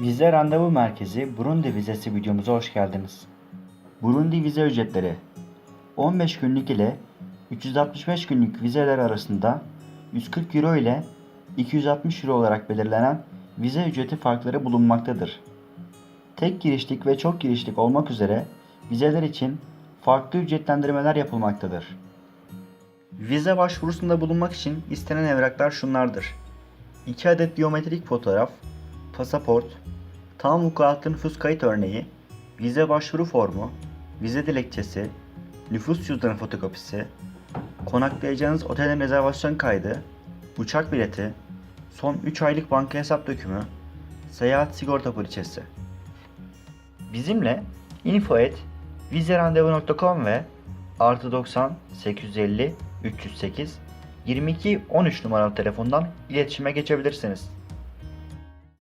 Vize Randevu Merkezi Burundi vizesi videomuza hoş geldiniz. Burundi vize ücretleri 15 günlük ile 365 günlük vizeler arasında 140 euro ile 260 euro olarak belirlenen vize ücreti farkları bulunmaktadır. Tek girişlik ve çok girişlik olmak üzere vizeler için farklı ücretlendirmeler yapılmaktadır. Vize başvurusunda bulunmak için istenen evraklar şunlardır. 2 adet biyometrik fotoğraf, pasaport, tam vukuatlı nüfus kayıt örneği, vize başvuru formu, vize dilekçesi, nüfus cüzdanı fotokopisi, konaklayacağınız otelin rezervasyon kaydı, uçak bileti, son 3 aylık banka hesap dökümü, seyahat sigorta poliçesi. Bizimle info@vizerandevu.com ve artı 90 850 308 22 13 numaralı telefondan iletişime geçebilirsiniz.